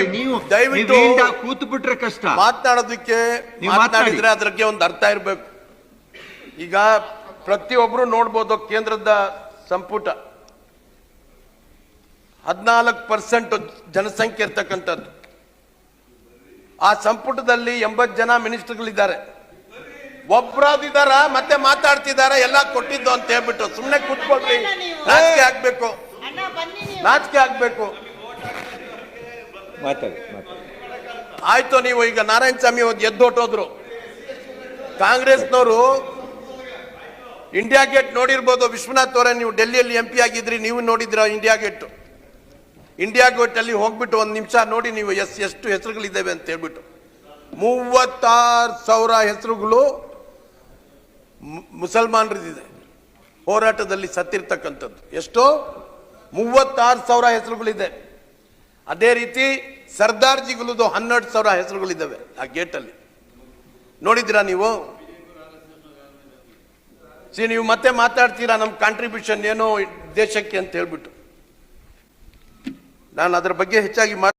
ನೀವು ದಯವಿಟ್ಟು ಕೂತು ಬಿಟ್ರೆ ಕಷ್ಟ. ಮಾತನಾಡೋದಕ್ಕೆ ನೀವು ಮಾತನಾಡಿದ್ರೆ ಅದ್ರಕ್ಕೆ ಒಂದು ಅರ್ಥ ಇರಬೇಕು. ಈಗ ಪ್ರತಿಯೊಬ್ಬರು ನೋಡ್ಬೋದು ಕೇಂದ್ರದ ಸಂಪುಟ. ಹದಿನಾಲ್ಕು ಪರ್ಸೆಂಟ್ ಜನಸಂಖ್ಯೆ ಇರ್ತಕ್ಕಂಥದ್ದು. ಆ ಸಂಪುಟದಲ್ಲಿ ಎಂಬತ್ತು ಜನ ಮಿನಿಸ್ಟರ್ಗಳಿದ್ದಾರೆ. ಒಬ್ಬರಾದಿದಾರ ಮತ್ತೆ ಮಾತಾಡ್ತಿದಾರ ಎಲ್ಲ ಕೊಟ್ಟಿದ್ದು ಅಂತ ಹೇಳ್ಬಿಟ್ಟು ಸುಮ್ಮನೆ ಕೂತ್ಕೊಳ್ರಿ. ನಾಚಿಕೆ ಆಗ್ಬೇಕು. ಅಣ್ಣ ಬನ್ನಿ ನೀವು. ನಾಚಿಕೆ ಆಗ್ಬೇಕು. ಮಾತಾಡಿ ಆಯ್ತು, ನೀವು ಈಗ ನಾರಾಯಣ ಸ್ವಾಮಿ ಎದ್ದೊಟ್ಟೋದ್ರು ಕಾಂಗ್ರೆಸ್ನವರು ಇಂಡಿಯಾ ಗೇಟ್ ನೋಡಿರ್ಬೋದು. ವಿಶ್ವನಾಥ್ ಅವರೇ, ನೀವು ಡೆಲ್ಲಿಯಲ್ಲಿ ಎಂ ಪಿ ಆಗಿದ್ರಿ, ನೀವು ನೋಡಿದ್ರ ಇಂಡಿಯಾ ಗೇಟ್? ಇಂಡಿಯಾ ಗೇಟ್ ಅಲ್ಲಿ ಹೋಗ್ಬಿಟ್ಟು ಒಂದು ನಿಮಿಷ ನೋಡಿ ನೀವು ಎಸ್, ಎಷ್ಟು ಹೆಸರುಗಳಿದ್ದಾವೆ ಅಂತ ಹೇಳ್ಬಿಟ್ಟು. ಮೂವತ್ತಾರು ಸಾವಿರ ಹೆಸರುಗಳು ಮುಸಲ್ಮಾನರದಿದೆ ಹೋರಾಟದಲ್ಲಿ ಸತ್ತಿರ್ತಕ್ಕಂಥದ್ದು. ಎಷ್ಟು? ಮೂವತ್ತಾರು ಸಾವಿರ ಹೆಸರುಗಳಿದೆ. ಅದೇ ರೀತಿ ಸರ್ದಾರ್ಜಿಗಳದು ಹನ್ನೆರಡು ಸಾವಿರ ಹೆಸರುಗಳಿದ್ದಾವೆ ಆ ಗೇಟಲ್ಲಿ. ನೋಡಿದ್ದೀರಾ ನೀವು? ಸಿ, ನೀವು ಮತ್ತೆ ಮಾತಾಡ್ತೀರಾ ನಮ್ಮ ಕಾಂಟ್ರಿಬ್ಯೂಷನ್ ಏನೋ ದೇಶಕ್ಕೆ ಅಂತ ಹೇಳ್ಬಿಟ್ಟು. ನಾನು ಅದರ ಬಗ್ಗೆ ಹೆಚ್ಚಾಗಿ